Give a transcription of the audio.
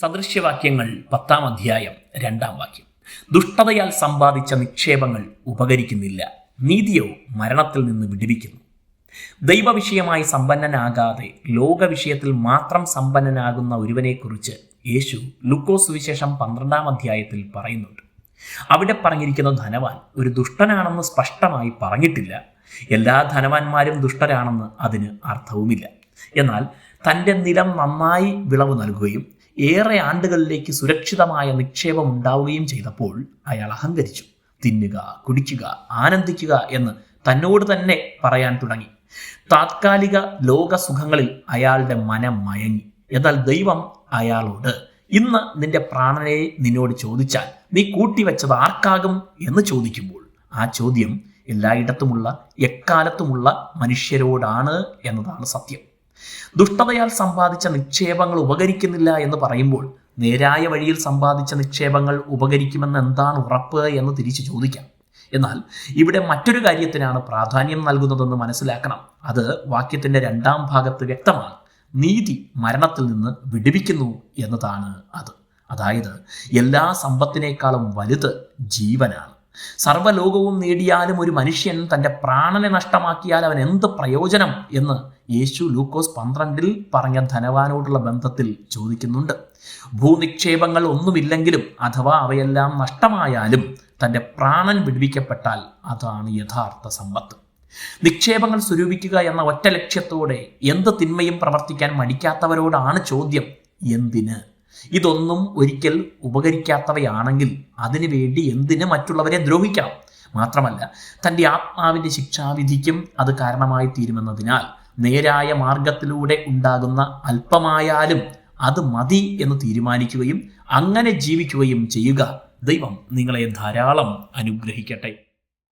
സദൃശ്യവാക്യങ്ങൾ പത്താം അധ്യായം രണ്ടാം വാക്യം. ദുഷ്ടതയാൽ സമ്പാദിച്ച നിക്ഷേപങ്ങൾ ഉപകരിക്കുന്നില്ല. നീതിയോ മരണത്തിൽ നിന്ന് വിടുവിക്കുന്നു. ദൈവവിഷയമായി സമ്പന്നനാകാതെ ലോകവിഷയത്തിൽ മാത്രം സമ്പന്നനാകുന്ന ഒരുവനെക്കുറിച്ച് യേശു ലുക്കോസ് വിശേഷം പന്ത്രണ്ടാം അധ്യായത്തിൽ പറയുന്നുണ്ട്. അവിടെ പറഞ്ഞിരിക്കുന്ന ധനവാൻ ഒരു ദുഷ്ടനാണെന്ന് സ്പഷ്ടമായി പറഞ്ഞിട്ടില്ല. എല്ലാ ധനവാന്മാരും ദുഷ്ടരാണെന്ന് അതിന് അർത്ഥവുമില്ല. എന്നാൽ തന്റെ നിലം നന്നായി വിളവ് നൽകുകയും ഏറെ ആണ്ടുകളിലേക്ക് സുരക്ഷിതമായ നിക്ഷേപം ഉണ്ടാവുകയും ചെയ്തപ്പോൾ അയാൾ അഹങ്കരിച്ചു. തിന്നുക കുടിക്കുക ആനന്ദിക്കുക എന്ന് തന്നോട് തന്നെ പറയാൻ തുടങ്ങി. താത്കാലിക ലോകസുഖങ്ങളിൽ അയാളുടെ മനം മയങ്ങി. എന്നാൽ ദൈവം അയാളോട് ഇന്ന് നിന്റെ പ്രാണനെ നിന്നോട് ചോദിച്ചാൽ നീ കൂട്ടിവെച്ചത് ആർക്കാകും? എന്ന് ചോദിക്കുമ്പോൾ ആ ചോദ്യം എല്ലായിടത്തുമുള്ള എക്കാലത്തുമുള്ള മനുഷ്യരോടാണ് എന്നതാണ് സത്യം. ദുഷ്ടതയാൽ സമ്പാദിച്ച നിക്ഷേപങ്ങൾ ഉപകരിക്കുന്നില്ല എന്ന് പറയുമ്പോൾ നേരായ വഴിയിൽ സമ്പാദിച്ച നിക്ഷേപങ്ങൾ ഉപകരിക്കുമെന്ന് എന്താണ് ഉറപ്പ് എന്ന് തിരിച്ചു ചോദിക്കാം. എന്നാൽ ഇവിടെ മറ്റൊരു കാര്യത്തിനാണ് പ്രാധാന്യം നൽകുന്നതെന്ന് മനസ്സിലാക്കണം. അത് വാക്യത്തിന്റെ രണ്ടാം ഭാഗത്ത് വ്യക്തമാണ്. നീതി മരണത്തിൽ നിന്ന് വിടുവിക്കുന്നു എന്നതാണ് അത്. അതായത് എല്ലാ സമ്പത്തിനേക്കാളും വലുത് ജീവനാണ്. സർവലോകവും നേടിയാലും ഒരു മനുഷ്യൻ തന്റെ പ്രാണനെ നഷ്ടമാക്കിയാൽ അവൻ എന്ത് പ്രയോജനം എന്ന് യേശു ലൂക്കോസ് പന്ത്രണ്ടിൽ പറഞ്ഞ ധനവാനോടുള്ള ബന്ധത്തിൽ ചോദിക്കുന്നുണ്ട്. ഭൂനിക്ഷേപങ്ങൾ ഒന്നുമില്ലെങ്കിലും അഥവാ അവയെല്ലാം നഷ്ടമായാലും തന്റെ പ്രാണൻ വിടുവിക്കപ്പെട്ടാൽ അതാണ് യഥാർത്ഥ സമ്പത്ത്. നിക്ഷേപങ്ങൾ സ്വരൂപിക്കുക എന്ന ഒറ്റ ലക്ഷ്യത്തോടെ എന്ത് തിന്മയും പ്രവർത്തിക്കാൻ മടിക്കാത്തവരോടാണ് ചോദ്യം. എന്തിന്? ഇതൊന്നും ഒരിക്കൽ ഉപകരിക്കാത്തവയാണെങ്കിൽ അതിനു വേണ്ടി എന്തിന് മറ്റുള്ളവരെ ദ്രോഹിക്കാം മാത്രമല്ല തന്റെ ആത്മാവിന്റെ ശിക്ഷാവിധിക്കും അത് കാരണമായി തീരുമെന്നതിനാൽ നേരായ മാർഗത്തിലൂടെ ഉണ്ടാകുന്ന അല്പമായാലും അത് മതി എന്ന് തീരുമാനിക്കുകയും അങ്ങനെ ജീവിക്കുകയും ചെയ്യുക ദൈവം നിങ്ങളെ ധാരാളം അനുഗ്രഹിക്കട്ടെ.